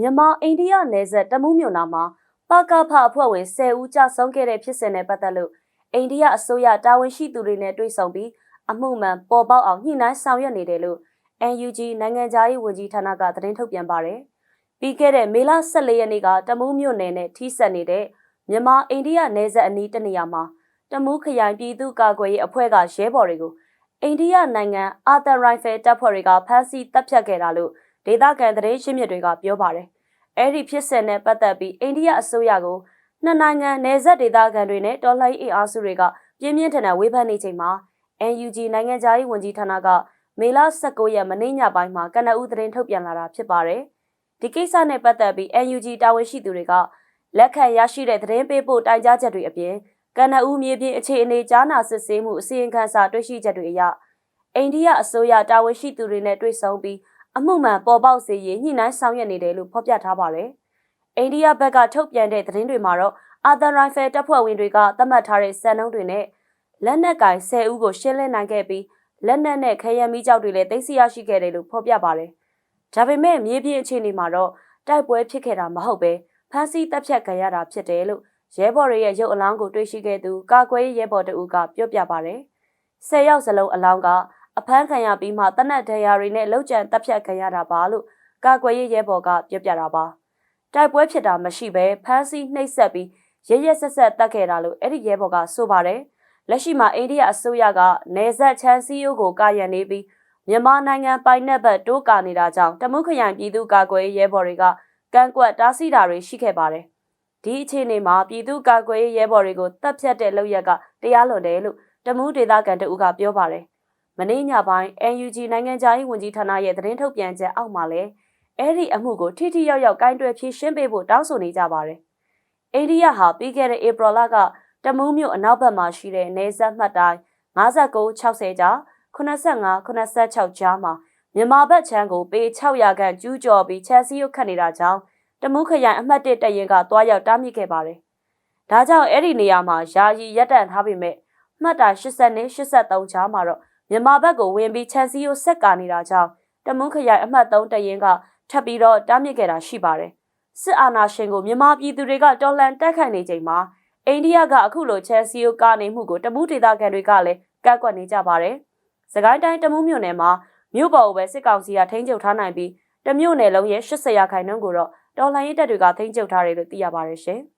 မြန်မာအိန္ဒိယနယ်စပ်တမူးမြို့နာမှာပကဖအဖွဲ့ဝင်10ဦးကြာဆုံးခဲ့တဲ့ဖြစ်စဉ်နဲ့ပတ်သက်လို့အိန္ဒိယအစိုးရတာဝန်ရှိသူတွေနဲ့တွေ့ဆုံပြီးအမှုမှန်ပေါ်ပေါက်အောင်ညှိနှိုင်းဆောင်ရွက်နေတယ်လို့ NUG နိုင်ငံသားရေးဝန်ကြီးဌာနကသတင်းထုတ်ပြန်ပါတယ်။ပြီးခဲ့တဲ့မေလ14ရက်နေ့ကတမူးမြို့နယ်နဲ့ထိစပ်နေတဲ့မြန်မာအိန္ဒိယနယ်စပ်အနီးတနေရာမှာတမူးခရိုင်ပြည်သူ့ကာကွယ်ရေးအဖွဲ့ကရဲဘော်တွေကိုအိန္ဒိယနိုင်ငံအာသန်ရိုင်ဖယ်တပ်ဖွဲ့တွေကဖမ်းဆီးတပ်ဖြတ်ခဲ့တာလို့ ဒေသခံသတင်းရှင်းမြစ်တွေကပြောပါတယ်။အဲ့ဒီဖြစ်စဉ်နဲ့ပတ်သက်ပြီးအိန္ဒိယအစိုးရကိုနှစ်နိုင်ငံနယ်စပ်ဒေသခံတွေနဲ့တော်လှန်ရေးအားစုတွေကပြင်းပြင်းထန်ထန်ဝေဖန်နေချိန်မှာ NUG နိုင်ငံသားရေးဝန်ကြီးဌာနကမေလ19ရက်မနေ့ညပိုင်းမှာကနအူးသတင်းထုတ်ပြန်လာတာဖြစ်ပါတယ်။ဒီကိစ္စနဲ့ပတ်သက်ပြီး NUG တာဝန်ရှိသူတွေကလက်ခံရရှိတဲ့သတင်းပေးပို့တိုင်ကြားချက်တွေအပြင်ကနအူးမြေပြင်အခြေအနေကြားနာစစ်ဆေးမှုအစီရင်ခံစာတွေ့ရှိချက်တွေအရအိန္ဒိယအစိုးရတာဝန်ရှိသူတွေနဲ့တွေ့ဆုံပြီး အမှုမှန်ပေါ်ပေါက်စေရေးညှိနှိုင်းဆောင်ရွက်နေတယ်လို့ဖော်ပြထားပါတယ်။အိန္ဒိယဘက်ကထုတ်ပြန်တဲ့သတင်းတွေမှာတော့အာသန်ရိုင်ဖယ်တပ်ဖွဲ့ဝင်တွေကသတ်မှတ်ထားတဲ့စံနှုန်းတွေနဲ့လက်နက်ကင်10ဦးကိုရှင်းလင်းနိုင်ခဲ့ပြီးလက်နက်နဲ့ခရမ်းမီးကြောက်တွေလည်းသိသိရရှိခဲ့တယ်လို့ဖော်ပြပါတယ်။ဒါပေမဲ့မြေပြင်အခြေအနေမှာတော့တိုက်ပွဲဖြစ်ခဲ့တာမဟုတ်ပဲဖမ်းဆီးတပ်ဖြတ်ခံရတာဖြစ်တယ်လို့ရဲဘော်တွေရဲ့ရုပ်အလောင်းကိုတွေ့ရှိခဲ့သူကာကွယ်ရေးရဲဘော်တအူးကပြောပြပါတယ်။10ယောက်စလုံးအလောင်းက အဖမ်းခံရပြီးမှတနက်ဒရာတွေနဲ့လောက်ကျန်တပ်ဖြတ်ခံရတာပါလို့ကာကွယ်ရေးရဲဘော်ကပြောပြတာပါ။တိုက်ပွဲဖြစ်တာမရှိဘဲဖမ်းဆီးနှိပ်စက်ပြီးရရဆက်ဆက်တက်ခဲ့တာလို့အဲ့ဒီရဲဘော်ကဆိုပါတယ်။လက်ရှိမှာအိန္ဒိယအစိုးရကနေဆက်ချမ်းစီယိုကိုကာရန်နေပြီးမြန်မာနိုင်ငံပိုင်နက်ဘက်တိုးကာနေတာကြောင့်တမုခရိုင်ပြည်သူ့ကာကွယ်ရေးရဲဘော်တွေကကန့်ကွက်တားဆီးတာတွေရှိခဲ့ပါတယ်။ဒီအခြေအနေမှာပြည်သူ့ကာကွယ်ရေးရဲဘော်တွေကိုတပ်ဖြတ်တဲ့လုပ်ရက်ကတရားလွန်တယ်လို့တမူးဒေသခံတအုပ်ကပြောပါတယ်။ မနေ့ညပိုင်း NUG နိုင်ငံသားရေးဝန်ကြီးဌာနရဲ့သတင်းထုတ်ပြန်ချက်အောက်မှာလည်းအဲ့ဒီအမှုကိုထိထိရောက်ရောက်ကိုင်းတွယ်ဖြေရှင်းပေးဖို့တောင်းဆိုနေကြပါတယ်။အိန္ဒိယဟာပြီးခဲ့တဲ့ဧပြီလကတမူးမြို့အနောက်ဘက်မှာရှိတဲ့နေဆက်မှတ်တိုင်း5960ကြား85 86ကြားမှာမြန်မာဘက်ချမ်းကိုပေ600ခန့်ကျူးကျော်ပြီးချက်စီရုတ်ခတ်နေတာကြောင့်တမူးခရိုင်အမှတ်1တရင်ကတွားရောက်တားမြစ်ခဲ့ပါတယ်။ဒါကြောင့်အဲ့ဒီနေရာမှာယာယီရပ်တန့်ထားပေမဲ့မှတ်တာ80နဲ့83ကြားမှာတော့ မြန်မာဘက်ကိုဝင်ပြီးချက်စီရုတ်ဆက်ကာနေတာကြောင့်တမူးခရိုင်အမှတ်3တရင်ကထပ်ပြီးတော့တားမြစ်ခဲ့တာရှိပါတယ်။စစ်အာဏာရှင်ကိုမြန်မာပြည်သူတွေကတော်လှန်တိုက်ခိုက်နေချိန်မှာအိန္ဒိယကအခုလိုချက်စီယိုကနေမှုကိုတမူးဒေသခံတွေကလည်းကန့်ကွက်နေကြပါတယ်။စကိုင်းတိုင်းတမူးမြို့နယ်မှာမြို့ပေါ်ကိုပဲစစ်ကောင်စီကထိန်းချုပ်ထားနိုင်ပြီးတမြို့နယ်လုံးရဲ့80ရာခိုင်နှုန်းကိုတော့တော်လှန်ရေးတပ်တွေကထိန်းချုပ်ထားတယ်လို့သိရပါတယ်ရှင်။